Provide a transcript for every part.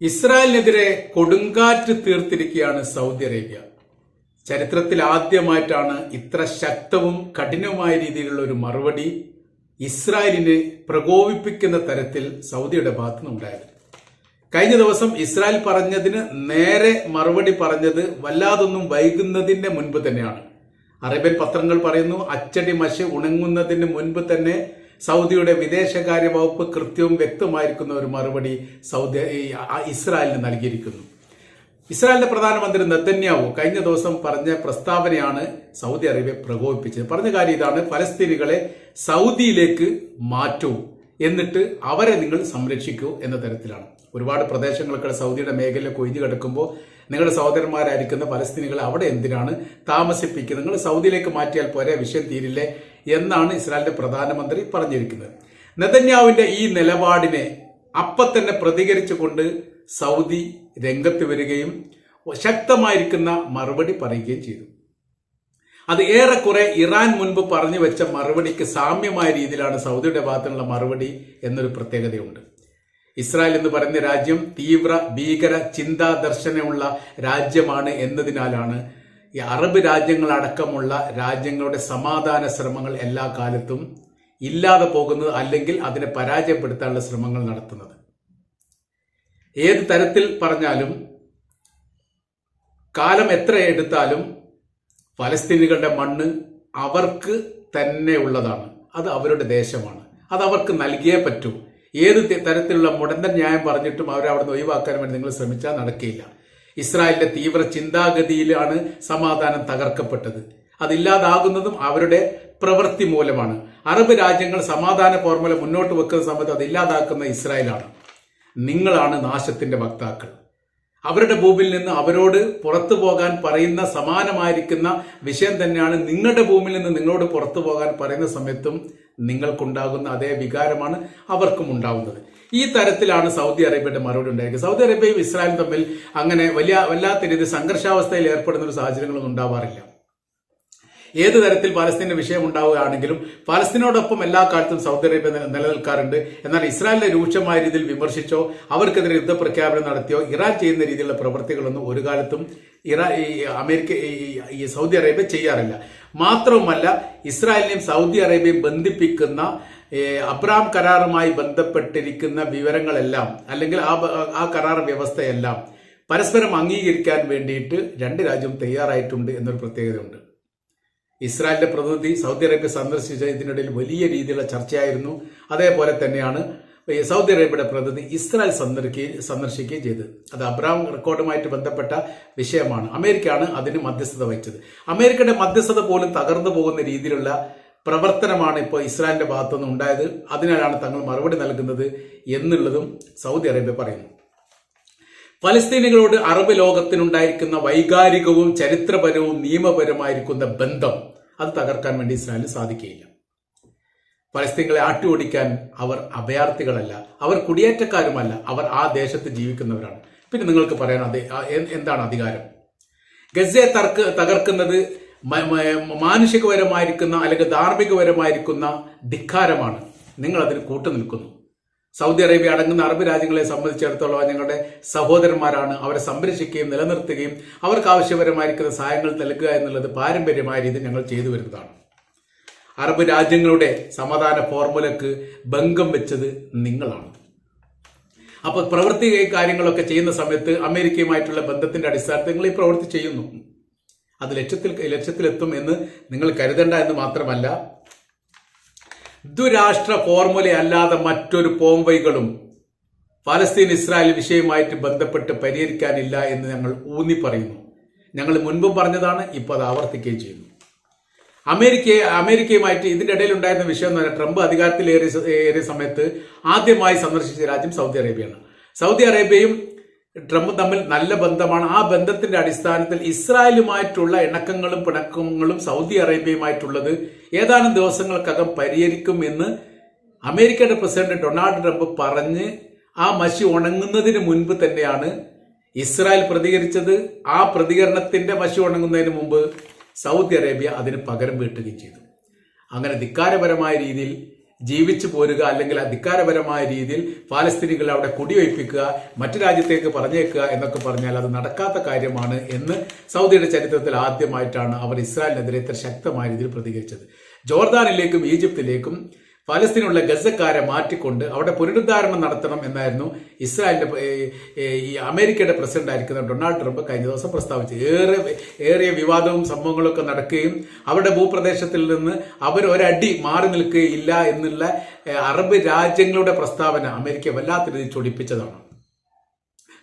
ഇസ്രായേലിനെതിരെ കൊടുങ്കാറ്റ് തീർത്തിരിക്കുകയാണ് Saudi Arabia. ചരിത്രത്തിൽ ആദ്യമായിട്ടാണ് ഇത്ര ശക്തവും കഠിനവുമായ രീതിയിലുള്ള ഒരു മറുപടി ഇസ്രായേലിനെ പ്രകോപിപ്പിക്കുന്ന തരത്തിൽ സൗദിയുടെ ഭാഗത്തു നിന്നുണ്ടായത് കഴിഞ്ഞ ദിവസം ഇസ്രായേൽ പറഞ്ഞതിന് നേരെ മറുപടി പറഞ്ഞത് വല്ലാതൊന്നും വൈകുന്നതിന്റെ മുൻപ് തന്നെയാണ്. അറേബ്യൻ പത്രങ്ങൾ പറയുന്നു അച്ചടി മഷി ഉണങ്ങുന്നതിന് മുൻപ് തന്നെ സൗദിയുടെ വിദേശകാര്യ വകുപ്പ് കൃത്യവും വ്യക്തമായിരിക്കുന്ന ഒരു മറുപടി സൗദി ഇസ്രായേലിന് നൽകിയിരിക്കുന്നു. ഇസ്രായേലിന്റെ പ്രധാനമന്ത്രി നെത്തന്യാവു കഴിഞ്ഞ ദിവസം പറഞ്ഞ പ്രസ്താവനയാണ് സൗദി അറേബ്യ പ്രകോപിപ്പിച്ചത്. പറഞ്ഞ കാര്യം ഇതാണ് ഫലസ്തീനികളെ സൗദിയിലേക്ക് മാറ്റൂ എന്നിട്ട് അവരെ നിങ്ങൾ സംരക്ഷിക്കൂ എന്ന തരത്തിലാണ്. ഒരുപാട് പ്രദേശങ്ങളൊക്കെ സൗദിയുടെ മേഖലയിൽ കൊയ്തു കിടക്കുമ്പോൾ നിങ്ങളുടെ സഹോദരന്മാരായിരിക്കുന്ന ഫലസ്തീനികളെ അവിടെ എന്തിനാണ് താമസിപ്പിക്കുന്നത്? നിങ്ങൾ സൗദിയിലേക്ക് മാറ്റിയാൽ പോരെ വിഷയം തീരില്ലേ? എന്നാണ് ഇസ്രായേലിന്റെ പ്രധാനമന്ത്രി പറഞ്ഞിരിക്കുന്നത്. നെതന്യാവിന്റെ ഈ നിലപാടിനെ അപ്പൊ തന്നെ പ്രതികരിച്ചുകൊണ്ട് സൗദി രംഗത്ത് വരികയും ശക്തമായിരിക്കുന്ന മറുപടി പറയുകയും ചെയ്തു. അത് ഏറെക്കുറെ ഇറാൻ മുൻപ് പറഞ്ഞു വെച്ച മറുപടിക്ക് സാമ്യമായ രീതിയിലാണ് സൗദിയുടെ ഭാഗത്തുനിന്നുള്ള മറുപടി എന്നൊരു പ്രത്യേകതയുണ്ട്. ഇസ്രായേൽ എന്ന് പറയുന്ന രാജ്യം തീവ്ര ഭീകര ചിന്താദർശനമുള്ള രാജ്യമാണ് എന്നതിനാലാണ് ഈ അറബ് രാജ്യങ്ങളടക്കമുള്ള രാജ്യങ്ങളുടെ സമാധാന ശ്രമങ്ങൾ എല്ലാ കാലത്തും ഇല്ലാതെ പോകുന്നത് അല്ലെങ്കിൽ അതിനെ പരാജയപ്പെടുത്താനുള്ള ശ്രമങ്ങൾ നടത്തുന്നത്. ഏത് തരത്തിൽ പറഞ്ഞാലും കാലം എത്ര എടുത്താലും ഫലസ്തീനികളുടെ മണ്ണ് അവർക്ക് തന്നെ ഉള്ളതാണ്. അത് അവരുടെ ദേശമാണ്. അത് അവർക്ക് നൽകിയേ പറ്റൂ. ഏത് തരത്തിലുള്ള മുടന്തൻ ന്യായം പറഞ്ഞിട്ടും അവരെ അവിടെ നിന്ന് ഒഴിവാക്കാൻ വേണ്ടി നിങ്ങൾ ശ്രമിച്ചാൽ നടക്കില്ല. ഇസ്രായേലിന്റെ തീവ്ര ചിന്താഗതിയിലാണ് സമാധാനം തകർക്കപ്പെട്ടത്. അതില്ലാതാകുന്നതും അവരുടെ പ്രവൃത്തി മൂലമാണ്. അറബ് രാജ്യങ്ങൾ സമാധാന ഫോർമുല മുന്നോട്ട് വെക്കുന്ന സമയത്ത് അത് ഇല്ലാതാക്കുന്ന ഇസ്രായേലാണ്. നിങ്ങളാണ് നാശത്തിന്റെ വക്താക്കൾ. അവരുടെ ഭൂമിയിൽ നിന്ന് അവരോട് പുറത്തു പോകാൻ പറയുന്ന സമാനമായിരിക്കുന്ന വിഷയം തന്നെയാണ് നിങ്ങളുടെ ഭൂമിയിൽ നിന്ന് നിങ്ങളോട് പുറത്തു പോകാൻ പറയുന്ന സമയത്തും നിങ്ങൾക്കുണ്ടാകുന്ന അതേ വികാരമാണ് അവർക്കും ഉണ്ടാകുന്നത് ഈ തരത്തിലാണ് സൗദി അറേബ്യയുടെ മറുപടി ഉണ്ടായിരിക്കുന്നത്. സൗദി അറേബ്യയും ഇസ്രായേലും തമ്മിൽ അങ്ങനെ വലിയ വല്ലാത്ത രീതി സംഘർഷാവസ്ഥയിൽ ഏർപ്പെടുന്ന ഒരു സാഹചര്യങ്ങളൊന്നും ഉണ്ടാവാറില്ല. ഏത് തരത്തിൽ പാലസ്തീന്റെ വിഷയം ഉണ്ടാവുകയാണെങ്കിലും പാലസ്തീനോടൊപ്പം എല്ലാ കാലത്തും സൗദി അറേബ്യ നില- നിലനിൽക്കാറുണ്ട്. എന്നാൽ ഇസ്രായേലിനെ രൂക്ഷമായ രീതിയിൽ വിമർശിച്ചോ അവർക്കെതിരെ യുദ്ധപ്രഖ്യാപനം നടത്തിയോ ഇറാൻ ചെയ്യുന്ന രീതിയിലുള്ള പ്രവൃത്തികളൊന്നും ഒരു കാലത്തും ഇറാ അമേരിക്ക ഈ- സൗദി അറേബ്യ ചെയ്യാറില്ല. മാത്രവുമല്ല ഇസ്രായേലിനെയും സൗദി അറേബ്യയും ബന്ധിപ്പിക്കുന്ന അബ്രാം കരാറുമായി ബന്ധപ്പെട്ടിരിക്കുന്ന വിവരങ്ങളെല്ലാം അല്ലെങ്കിൽ ആ ആ കരാർ വ്യവസ്ഥയെല്ലാം പരസ്പരം അംഗീകരിക്കാൻ വേണ്ടിയിട്ട് രണ്ട് രാജ്യവും തയ്യാറായിട്ടുണ്ട് എന്നൊരു പ്രത്യേകതയുണ്ട്. ഇസ്രായേലിന്റെ പ്രതിനിധി സൗദി അറേബ്യ സന്ദർശിച്ച ഇതിനിടയിൽ വലിയ രീതിയിലുള്ള ചർച്ചയായിരുന്നു. അതേപോലെ തന്നെയാണ് സൗദി അറേബ്യയുടെ പ്രതിനിധി ഇസ്രായേൽ സന്ദർശിക്കുകയും സന്ദർശിക്കുകയും ചെയ്തത്. അത് അബ്രാം റെക്കോർഡുമായിട്ട് ബന്ധപ്പെട്ട വിഷയമാണ്. അമേരിക്കയാണ് അതിന് മധ്യസ്ഥത വഹിച്ചത്. അമേരിക്കയുടെ മധ്യസ്ഥത പോലും തകർന്നു പോകുന്ന രീതിയിലുള്ള പ്രവർത്തനമാണ് ഇപ്പോൾ ഇസ്രായേലിന്റെ ഭാഗത്തുനിന്ന് ഉണ്ടായത്. അതിനാലാണ് തങ്ങൾ മറുപടി നൽകുന്നത് എന്നുള്ളതും സൗദി അറേബ്യ പറയുന്നു. ഫലസ്തീനികളോട് അറബ് ലോകത്തിനുണ്ടായിരിക്കുന്ന വൈകാരികവും ചരിത്രപരവും നിയമപരമായിരിക്കുന്ന ബന്ധം അത് തകർക്കാൻ വേണ്ടി ഇസ്രായേലിന് സാധിക്കുകയില്ല. ഫലസ്തീനികളെ ആട്ടിയോടിക്കാൻ അവർ അഭയാർത്ഥികളല്ല. അവർ കുടിയേറ്റക്കാരുമല്ല. അവർ ആ ദേശത്ത് ജീവിക്കുന്നവരാണ്. പിന്നെ നിങ്ങൾക്ക് പറയാൻ എന്താണ് അധികാരം? ഗസയെ തർക്ക് തകർക്കുന്നത് മാനുഷികപരമായിരിക്കുന്ന അല്ലെങ്കിൽ ധാർമ്മികപരമായിരിക്കുന്ന ധിക്കാരമാണ്. നിങ്ങൾ അതിന് കൂട്ടുനിൽക്കുന്നു സൗദി അറേബ്യ അടങ്ങുന്ന അറബ് രാജ്യങ്ങളെ സംബന്ധിച്ചിടത്തോളം ഞങ്ങളുടെ സഹോദരന്മാരാണ്. അവരെ സംരക്ഷിക്കുകയും നിലനിർത്തുകയും അവർക്ക് ആവശ്യപരമായിരിക്കുന്ന സഹായങ്ങൾ നൽകുക എന്നുള്ളത് പാരമ്പര്യമായ രീതിയിൽ ഞങ്ങൾ ചെയ്തു വരുന്നതാണ്. അറബ് രാജ്യങ്ങളുടെ സമാധാന ഫോർമുലക്ക് ഭംഗം വെച്ചത് നിങ്ങളാണ്. അപ്പോൾ പ്രവൃത്തി കാര്യങ്ങളൊക്കെ ചെയ്യുന്ന സമയത്ത് അമേരിക്കയുമായിട്ടുള്ള ബന്ധത്തിന്റെ അടിസ്ഥാനത്തിൽ നിങ്ങൾ ഈ പ്രവൃത്തി ചെയ്യുന്നു. അത് ലക്ഷ്യത്തിൽ ലക്ഷ്യത്തിലെത്തും എന്ന് നിങ്ങൾ കരുതണ്ട എന്ന് മാത്രമല്ല. ദുരാഷ്ട്ര ഫോർമുല അല്ലാതെ മറ്റൊരു പോംവൈകളും ഫലസ്തീൻ ഇസ്രായേൽ വിഷയവുമായിട്ട് ബന്ധപ്പെട്ട് പരിഹരിക്കാനില്ല എന്ന് ഞങ്ങൾ ഊന്നി പറയുന്നു. ഞങ്ങൾ മുൻപും പറഞ്ഞതാണ് ഇപ്പോൾ അത് ആവർത്തിക്കുകയും ചെയ്യുന്നു. അമേരിക്കയെ അമേരിക്കയുമായിട്ട് ഇതിന്റെ ഇടയിൽ ഉണ്ടായിരുന്ന വിഷയം എന്ന് പറഞ്ഞാൽ ട്രംപ് അധികാരത്തിലേറിയ ഏറിയ സമയത്ത് ആദ്യമായി സന്ദർശിച്ച രാജ്യം സൗദി അറേബ്യയാണ്. സൗദി അറേബ്യയും ട്രംപും തമ്മിൽ നല്ല ബന്ധമാണ്. ആ ബന്ധത്തിന്റെ അടിസ്ഥാനത്തിൽ ഇസ്രായേലുമായിട്ടുള്ള ഇണക്കങ്ങളും പിണക്കങ്ങളും സൗദി അറേബ്യയുമായിട്ടുള്ളത് ഏതാനും ദിവസങ്ങൾക്കകം പരിഹരിക്കും എന്ന് അമേരിക്കയുടെ പ്രസിഡന്റ് ഡൊണാൾഡ് ട്രംപ് പറഞ്ഞ് ആ മഷി ഉണങ്ങുന്നതിന് മുൻപ് തന്നെയാണ് ഇസ്രായേൽ പ്രതികരിച്ചത്. ആ പ്രതികരണത്തിന്റെ മഷി ഉണങ്ങുന്നതിന് മുമ്പ് സൗദി അറേബ്യ അതിന് പകരം വീട്ടുകയും ചെയ്തു. അങ്ങനെ ധിക്കാരപരമായ രീതിയിൽ ജീവിച്ചു പോരുക അല്ലെങ്കിൽ അധികാരപരമായ രീതിയിൽ പാലസ്തീനികളെ അവിടെ കുടിവയ്പ്പിക്കുക മറ്റു രാജ്യത്തേക്ക് പറഞ്ഞേക്കുക എന്നൊക്കെ പറഞ്ഞാൽ അത് നടക്കാത്ത കാര്യമാണ് എന്ന് സൗദിയുടെ ചരിത്രത്തിൽ ആദ്യമായിട്ടാണ് അവർ ഇസ്രായേലിനെതിരെ ഇത്ര ശക്തമായ രീതിയിൽ പ്രതികരിച്ചത്. ജോർദാനിലേക്കും ഈജിപ്തിലേക്കും ഫലസ്തീനുള്ള ഗസക്കാരെ മാറ്റിക്കൊണ്ട് അവിടെ പുനരുദ്ധാരണം നടത്തണം എന്നായിരുന്നു ഇസ്രായേലിന്റെ ഈ അമേരിക്കയുടെ പ്രസിഡന്റ് ആയിരിക്കുന്ന ഡൊണാൾഡ് ട്രംപ് കഴിഞ്ഞ ദിവസം പ്രസ്താവിച്ചത് ഏറെ ഏറിയ വിവാദവും സംഭവങ്ങളൊക്കെ നടക്കുകയും അവരുടെ ഭൂപ്രദേശത്തിൽ നിന്ന് അവർ ഒരടി മാറി നിൽക്കുകയില്ല എന്നുള്ള അറബ് രാജ്യങ്ങളുടെ പ്രസ്താവന അമേരിക്ക വല്ലാത്ത രീതിയിൽ ചൊടിപ്പിച്ചതാണ്.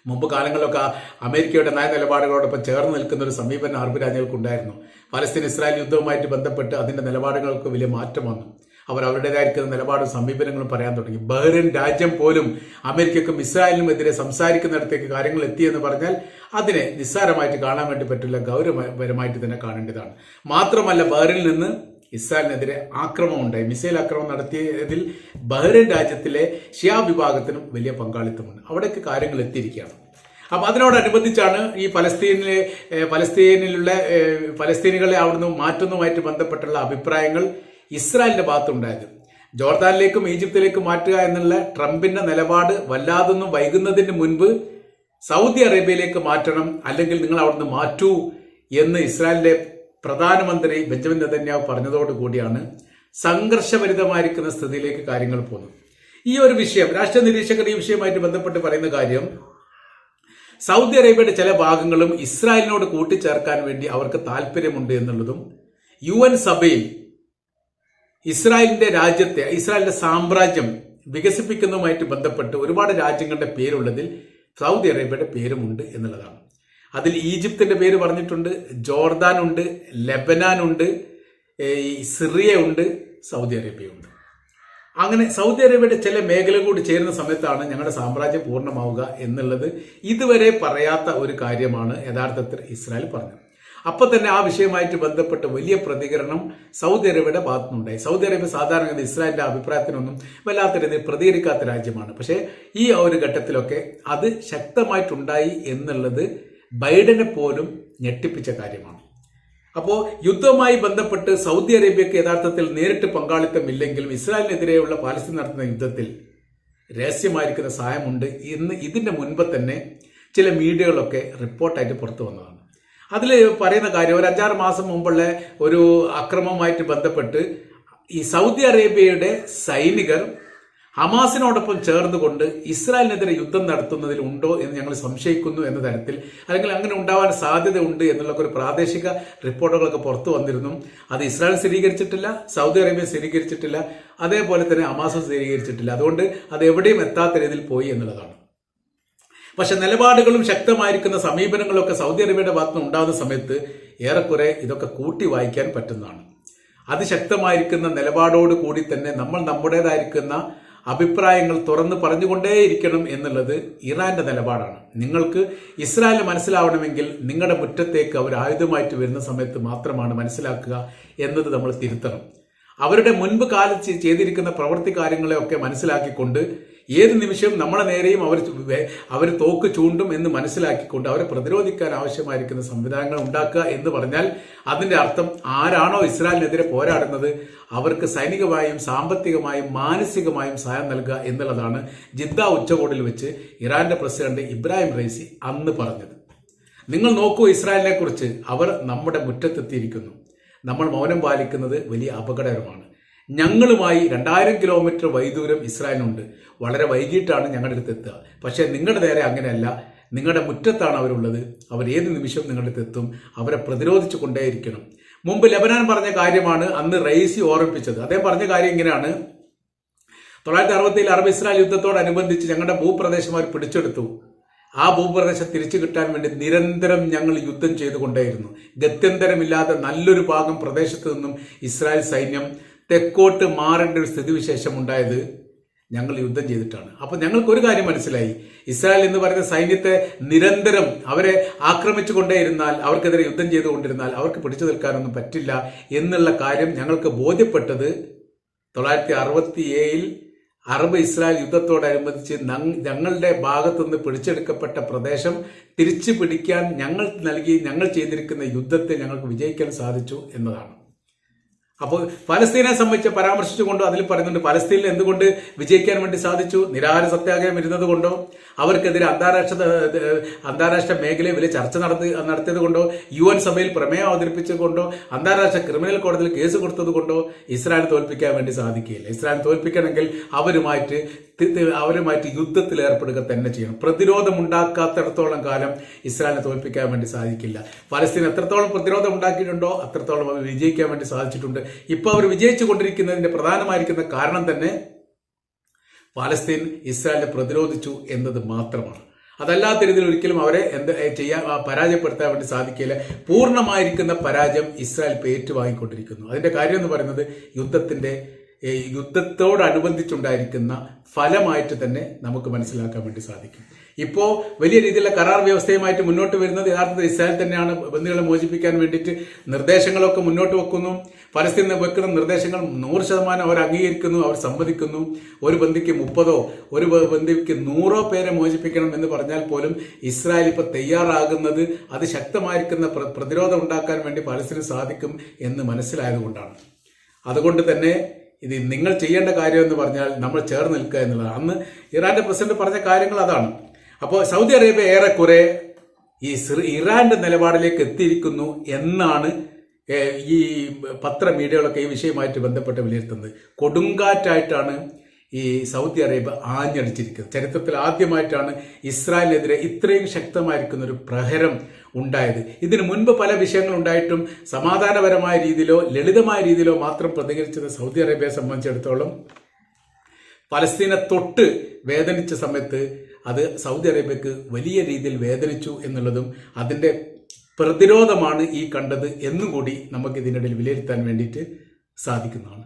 മുമ്പ് കാലങ്ങളിലൊക്കെ അമേരിക്കയുടെ നയ നിലപാടുകളോടൊപ്പം ചേർന്ന് നിൽക്കുന്ന ഒരു സമീപനം അറബ് രാജ്യങ്ങൾക്കുണ്ടായിരുന്നു. പലസ്തീൻ ഇസ്രായേൽ യുദ്ധവുമായിട്ട് ബന്ധപ്പെട്ട് അതിന്റെ നിലപാടുകൾക്ക് വലിയ മാറ്റം വന്നു. അവർ അവരുടേതായിരിക്കുന്ന നിലപാടും സമീപനങ്ങളും പറയാൻ തുടങ്ങി. ബഹ്റിൻ രാജ്യം പോലും അമേരിക്കക്കും ഇസ്രായേലിനും എതിരെ സംസാരിക്കുന്നിടത്തേക്ക് കാര്യങ്ങൾ എത്തിയെന്ന് പറഞ്ഞാൽ അതിനെ നിസ്സാരമായിട്ട് കാണാൻ വേണ്ടി പറ്റില്ല ഗൗരവപരമായിട്ട് തന്നെ കാണേണ്ടതാണ്. മാത്രമല്ല ബഹ്റിനിൽ നിന്ന് ഇസ്രായേലിനെതിരെ ആക്രമണം ഉണ്ടായി. മിസൈൽ ആക്രമണം നടത്തിയതിൽ ബഹ്റിൻ രാജ്യത്തിലെ ഷിയാ വിഭാഗത്തിനും വലിയ പങ്കാളിത്തമുണ്ട്. അവിടേക്ക് കാര്യങ്ങൾ എത്തിയിരിക്കുകയാണ്. അപ്പൊ അതിനോടനുബന്ധിച്ചാണ് ഈ പലസ്തീനിലെ പലസ്തീനിലുള്ള ഏഹ്, പലസ്തീനികളെ അവിടുന്ന് മാറ്റുന്നതുമായിട്ട് ബന്ധപ്പെട്ടുള്ള അഭിപ്രായങ്ങൾ ഇസ്രായേലിന്റെ ഭാഗത്തുണ്ടായത്. ജോർദാനിലേക്കും ഈജിപ്തിലേക്കും മാറ്റുക എന്നുള്ള ട്രംപിന്റെ നിലപാട് വല്ലാതൊന്നും വൈകുന്നതിന് മുൻപ് സൗദി അറേബ്യയിലേക്ക് മാറ്റണം അല്ലെങ്കിൽ നിങ്ങൾ അവിടുന്ന് മാറ്റൂ എന്ന് ഇസ്രായേലിന്റെ പ്രധാനമന്ത്രി ബെഞ്ചമിൻ നെതന്യാവ് പറഞ്ഞതോടുകൂടിയാണ് സംഘർഷഭരിതമായിരിക്കുന്ന സ്ഥിതിയിലേക്ക് കാര്യങ്ങൾ പോകുന്നത്. ഈ ഒരു വിഷയം രാഷ്ട്രീയ നിരീക്ഷകർ ഈ വിഷയമായിട്ട് ബന്ധപ്പെട്ട് പറയുന്ന കാര്യം സൗദി അറേബ്യയുടെ ചില ഭാഗങ്ങളും ഇസ്രായേലിനോട് കൂട്ടിച്ചേർക്കാൻ വേണ്ടി അവർക്ക് താല്പര്യമുണ്ട് എന്നുള്ളതും യു സഭയിൽ ഇസ്രായേലിന്റെ രാജ്യത്തെ ഇസ്രായേലിന്റെ സാമ്രാജ്യം വികസിപ്പിക്കുന്നതുമായിട്ട് ബന്ധപ്പെട്ട് ഒരുപാട് രാജ്യങ്ങളുടെ പേരുള്ളതിൽ സൗദി അറേബ്യയുടെ പേരുമുണ്ട് എന്നുള്ളതാണ്. അതിൽ ഈജിപ്തിന്റെ പേര് പറഞ്ഞിട്ടുണ്ട് ജോർദാൻ ഉണ്ട് ലെബനാൻ ഉണ്ട് സിറിയ ഉണ്ട് സൗദി അറേബ്യ ഉണ്ട് അങ്ങനെ സൗദി അറേബ്യയുടെ ചില മേഖല കൂടി ചേരുന്ന സമയത്താണ് ഞങ്ങളുടെ സാമ്രാജ്യം പൂർണമാവുക എന്നുള്ളത് ഇതുവരെ പറയാത്ത ഒരു കാര്യമാണ് യഥാർത്ഥത്തിൽ ഇസ്രായേൽ പറഞ്ഞത്. അപ്പൊ തന്നെ ആ വിഷയമായിട്ട് ബന്ധപ്പെട്ട് വലിയ പ്രതികരണം സൗദി അറേബ്യയുടെ ഭാഗത്തുനിന്നുണ്ടായി. സൗദി അറേബ്യ സാധാരണ ഇസ്രായേലിന്റെ അഭിപ്രായത്തിനൊന്നും വല്ലാത്ത രീതിയിൽ പ്രതികരിക്കാത്ത രാജ്യമാണ്. പക്ഷേ ഈ ഒരു ഘട്ടത്തിലൊക്കെ അത് ശക്തമായിട്ടുണ്ടായി എന്നുള്ളത് ബൈഡനെ പോലും ഞെട്ടിപ്പിച്ച കാര്യമാണ്. അപ്പോൾ യുദ്ധവുമായി ബന്ധപ്പെട്ട് സൗദി അറേബ്യക്ക് യഥാർത്ഥത്തിൽ നേരിട്ട് പങ്കാളിത്തമില്ലെങ്കിലും ഇസ്രായേലിനെതിരെയുള്ള പാലസ്തീൻ നടത്തുന്ന യുദ്ധത്തിൽ രഹസ്യമായിരിക്കുന്ന സഹായമുണ്ട് ഇന്ന് ഇതിന്റെ മുൻപ് തന്നെ ചില മീഡിയകളൊക്കെ റിപ്പോർട്ടായിട്ട് പുറത്തു വന്നതാണ്. അതിൽ പറയുന്ന കാര്യം ഒരു അഞ്ചാറ് മാസം മുമ്പുള്ള ഒരു അക്രമവുമായിട്ട് ബന്ധപ്പെട്ട് ഈ സൗദി അറേബ്യയുടെ സൈനികർ ഹമാസിനോടൊപ്പം ചേർന്നുകൊണ്ട് ഇസ്രായേലിനെതിരെ യുദ്ധം നടത്തുന്നതിൽ ഉണ്ടോ എന്ന് ഞങ്ങൾ സംശയിക്കുന്നു എന്ന തരത്തിൽ അല്ലെങ്കിൽ അങ്ങനെ ഉണ്ടാവാൻ സാധ്യതയുണ്ട് എന്നുള്ള ഒരു പ്രാദേശിക റിപ്പോർട്ടുകളൊക്കെ പുറത്തു വന്നിരുന്നു. അത് ഇസ്രായേൽ സ്ഥിരീകരിച്ചിട്ടില്ല സൗദി അറേബ്യ സ്ഥിരീകരിച്ചിട്ടില്ല അതേപോലെ തന്നെ ഹമാസും സ്ഥിരീകരിച്ചിട്ടില്ല. അതുകൊണ്ട് അത് എവിടെയും എത്താത്ത രീതിയിൽ പോയി എന്നുള്ളതാണ്. പക്ഷെ നിലപാടുകളും ശക്തമായിരിക്കുന്ന സമീപനങ്ങളൊക്കെ സൗദി അറേബ്യയുടെ ഭാഗത്ത് നിന്ന് ഉണ്ടാകുന്ന സമയത്ത് ഏറെക്കുറെ ഇതൊക്കെ കൂട്ടി വായിക്കാൻ പറ്റുന്നതാണ്. അതിശക്തമായിരിക്കുന്ന നിലപാടോട് കൂടി തന്നെ നമ്മൾ നമ്മുടേതായിരിക്കുന്ന അഭിപ്രായങ്ങൾ തുറന്ന് പറഞ്ഞുകൊണ്ടേയിരിക്കണം എന്നുള്ളത് ഇറാന്റെ നിലപാടാണ്. നിങ്ങൾക്ക് ഇസ്രായേൽ മനസ്സിലാവണമെങ്കിൽ നിങ്ങളുടെ മുറ്റത്തേക്ക് അവർ ആയുധമായിട്ട് വരുന്ന സമയത്ത് മാത്രമാണ് മനസ്സിലാക്കുക എന്നത് നമ്മൾ തിരുത്തണം. അവരുടെ മുൻപ് കാലത്ത് ചെയ്തിരിക്കുന്ന പ്രവൃത്തി കാര്യങ്ങളെയൊക്കെ മനസ്സിലാക്കിക്കൊണ്ട് ഏത് നിമിഷവും നമ്മളെ നേരെയും അവർ അവർ തോക്ക് ചൂണ്ടും എന്ന് മനസ്സിലാക്കിക്കൊണ്ട് അവരെ പ്രതിരോധിക്കാൻ ആവശ്യമായിരിക്കുന്ന സംവിധാനങ്ങൾ ഉണ്ടാക്കുക എന്ന് പറഞ്ഞാൽ അതിന്റെ അർത്ഥം ആരാണോ ഇസ്രായേലിനെതിരെ പോരാടുന്നത് അവർക്ക് സൈനികമായും സാമ്പത്തികമായും മാനസികമായും സഹായം നൽകുക എന്നുള്ളതാണ് ജിദ്ദ ഉച്ചകോടിയിൽ വെച്ച് ഇറാന്റെ പ്രസിഡന്റ് ഇബ്രാഹിം റൈസി അന്ന് പറഞ്ഞത്. നിങ്ങൾ നോക്കൂ ഇസ്രായേലിനെ കുറിച്ച് അവർ നമ്മുടെ മുറ്റത്തെത്തിയിരിക്കുന്നു. നമ്മൾ മൗനം പാലിക്കുന്നത് വലിയ അപകടകരമാണ്. ഞങ്ങളുമായി രണ്ടായിരം കിലോമീറ്റർ വൈദൂരം ഇസ്രായേലിനുണ്ട്. വളരെ വൈകിട്ടാണ് ഞങ്ങളുടെ അടുത്ത് എത്തുക. പക്ഷേ നിങ്ങളുടെ നേരെ അങ്ങനെയല്ല. നിങ്ങളുടെ മുറ്റത്താണ് അവരുള്ളത്. അവർ ഏത് നിമിഷം നിങ്ങളുടെ അടുത്ത് എത്തും. അവരെ പ്രതിരോധിച്ചു കൊണ്ടേയിരിക്കണം. മുമ്പ് ലബനാൻ പറഞ്ഞ കാര്യമാണ് അന്ന് റൈസി ഓർമ്മിപ്പിച്ചത്. അദ്ദേഹം പറഞ്ഞ കാര്യം ഇങ്ങനെയാണ്. തൊള്ളായിരത്തി അറുപത്തിയിൽ അറബ് ഇസ്രായേൽ യുദ്ധത്തോടനുബന്ധിച്ച് ഞങ്ങളുടെ ഭൂപ്രദേശം അവർ പിടിച്ചെടുത്തു. ആ ഭൂപ്രദേശം തിരിച്ചു കിട്ടാൻ വേണ്ടി നിരന്തരം ഞങ്ങൾ യുദ്ധം ചെയ്തുകൊണ്ടേയിരുന്നു. ഗത്യന്തരമില്ലാതെ നല്ലൊരു ഭാഗം പ്രദേശത്ത് നിന്നും ഇസ്രായേൽ സൈന്യം തെക്കോട്ട് മാറേണ്ട ഒരു സ്ഥിതിവിശേഷം ഉണ്ടായത് ഞങ്ങൾ യുദ്ധം ചെയ്തിട്ടാണ്. അപ്പൊ ഞങ്ങൾക്ക് ഒരു കാര്യം മനസ്സിലായി. ഇസ്രായേൽ എന്ന് പറയുന്ന സൈന്യത്തെ നിരന്തരം അവരെ ആക്രമിച്ചു കൊണ്ടേയിരുന്നാൽ അവർക്കെതിരെ യുദ്ധം ചെയ്തുകൊണ്ടിരുന്നാൽ അവർക്ക് പിടിച്ചു നിൽക്കാനൊന്നും പറ്റില്ല എന്നുള്ള കാര്യം ഞങ്ങൾക്ക് ബോധ്യപ്പെട്ടത് തൊള്ളായിരത്തി അറുപത്തി ഏഴിൽ അറബ് ഇസ്രായേൽ യുദ്ധത്തോടനുബന്ധിച്ച് ഞങ്ങളുടെ ഭാഗത്തുനിന്ന് പിടിച്ചെടുക്കപ്പെട്ട പ്രദേശം തിരിച്ചു പിടിക്കാൻ ഞങ്ങൾ നൽകി ഞങ്ങൾ ചെയ്തിരിക്കുന്ന യുദ്ധത്തെ ഞങ്ങൾക്ക് വിജയിക്കാൻ സാധിച്ചു എന്നതാണ്. അപ്പോൾ ഫലസ്തീനെ സംബന്ധിച്ച് പരാമർശിച്ചുകൊണ്ടോ അതിൽ പറയുന്നുണ്ട് ഫലസ്തീനിൽ എന്തുകൊണ്ട് വിജയിക്കാൻ വേണ്ടി സാധിച്ചു? നിരാഹാര സത്യാഗ്രഹം ഇരുന്നത് കൊണ്ടോ അവർക്കെതിരെ അന്താരാഷ്ട്ര അന്താരാഷ്ട്ര മേഖലയിൽ വലിയ ചർച്ച നടത്തി നടത്തിയത് കൊണ്ടോ യു എൻ സഭയിൽ പ്രമേയം അവതരിപ്പിച്ചത് കൊണ്ടോ അന്താരാഷ്ട്ര ക്രിമിനൽ കോടതിയിൽ കേസ് കൊടുത്തത് കൊണ്ടോ ഇസ്രായേൽ തോൽപ്പിക്കാൻ വേണ്ടി സാധിക്കുകയില്ല. ഇസ്രായേൽ തോൽപ്പിക്കണമെങ്കിൽ അവരുമായിട്ട് അവരുമായിട്ട് യുദ്ധത്തിൽ ഏർപ്പെടുക തന്നെ ചെയ്യണം. പ്രതിരോധം ഉണ്ടാക്കാത്തിടത്തോളം കാലം ഇസ്രായേലിനെ തോൽപ്പിക്കാൻ വേണ്ടി സാധിക്കില്ല. പലസ്തീൻ എത്രത്തോളം പ്രതിരോധം ഉണ്ടാക്കിയിട്ടുണ്ടോ അത്രത്തോളം അവർ വിജയിക്കാൻ വേണ്ടി സാധിച്ചിട്ടുണ്ട്. ഇപ്പോൾ അവർ വിജയിച്ചു കൊണ്ടിരിക്കുന്നതിന്റെ പ്രധാനമായിരിക്കുന്ന കാരണം തന്നെ പാലസ്തീൻ ഇസ്രായേലിനെ പ്രതിരോധിച്ചു എന്നത് മാത്രമാണ്. അതല്ലാത്ത രീതിയിൽ ഒരിക്കലും അവരെ എന്ത് ചെയ്യാൻ പരാജയപ്പെടുത്താൻ വേണ്ടി സാധിക്കില്ല. പൂർണമായിരിക്കുന്ന പരാജയം ഇസ്രായേൽ ഇപ്പോൾ ഏറ്റുവാങ്ങിക്കൊണ്ടിരിക്കുന്നു. അതിന്റെ കാര്യം എന്ന് പറയുന്നത് യുദ്ധത്തിന്റെ യുദ്ധത്തോടനുബന്ധിച്ചുണ്ടായിരിക്കുന്ന ഫലമായിട്ട് തന്നെ നമുക്ക് മനസ്സിലാക്കാൻ വേണ്ടി സാധിക്കും. ഇപ്പോൾ വലിയ രീതിയിലുള്ള കരാർ വ്യവസ്ഥയുമായിട്ട് മുന്നോട്ട് വരുന്നത് യഥാർത്ഥത്തിൽ ഇസ്രായേൽ തന്നെയാണ് ബന്ദികളെ മോചിപ്പിക്കാൻ വേണ്ടിയിട്ട് നിർദ്ദേശങ്ങളൊക്കെ മുന്നോട്ട് വെക്കുന്നു. പലസ്തീൻ വെക്കുന്ന നിർദ്ദേശങ്ങൾ നൂറ് ശതമാനം അവർ അംഗീകരിക്കുന്നു അവർ സമ്മതിക്കുന്നു. ഒരു ബന്ധിക്ക് മുപ്പതോ ഒരു ബന്ധിക്ക് നൂറോ പേരെ മോചിപ്പിക്കണം എന്ന് പറഞ്ഞാൽ പോലും ഇസ്രായേൽ ഇപ്പോൾ തയ്യാറാകുന്നത് അത് ശക്തമായിരിക്കുന്ന പ്രതിരോധം ഉണ്ടാക്കാൻ വേണ്ടി പലസ്തീന് സാധിക്കും എന്ന് മനസ്സിലായതുകൊണ്ടാണ് അതുകൊണ്ട് തന്നെ ഇത് നിങ്ങൾ ചെയ്യേണ്ട കാര്യം എന്ന് പറഞ്ഞാൽ നമ്മൾ ചേർന്ന് നിൽക്കുക എന്നുള്ളതാണ്. അന്ന് ഇറാന്റെ പ്രസിഡന്റ് പറഞ്ഞ കാര്യങ്ങൾ അതാണ്. അപ്പോൾ സൗദി അറേബ്യ ഏറെക്കുറെ ഈ ഇറാന്റെ നിലപാടിലേക്ക് എത്തിയിരിക്കുന്നു എന്നാണ് ഈ പത്ര മീഡിയകളൊക്കെ ഈ വിഷയമായിട്ട് ബന്ധപ്പെട്ട് വിലയിരുത്തുന്നത്. കൊടുങ്കാറ്റായിട്ടാണ് ഈ സൗദി അറേബ്യ ആഞ്ഞടിച്ചിരിക്കുന്നത് ചരിത്രത്തിൽ ആദ്യമായിട്ടാണ് ഇസ്രായേലിനെതിരെ ഇത്രയും ശക്തമായിരിക്കുന്ന ഒരു പ്രഹരം ഉണ്ടായത്. ഇതിനു മുൻപ് പല വിഷയങ്ങൾ ഉണ്ടായിട്ടും സമാധാനപരമായ രീതിയിലോ ലളിതമായ രീതിയിലോ മാത്രം പ്രതികരിച്ചത് സൗദി അറേബ്യയെ സംബന്ധിച്ചിടത്തോളം പലസ്തീനെ തൊട്ട് വേദനിച്ച സമയത്ത് അത് സൗദി അറേബ്യക്ക് വലിയ രീതിയിൽ വേദനിച്ചു എന്നുള്ളതും അതിന്റെ പ്രതിരോധമാണ് ഈ കണ്ടത് എന്നും കൂടി നമുക്ക് ഇതിനിടയിൽ വിലയിരുത്താൻ വേണ്ടിയിട്ട് സാധിക്കുന്നതാണ്.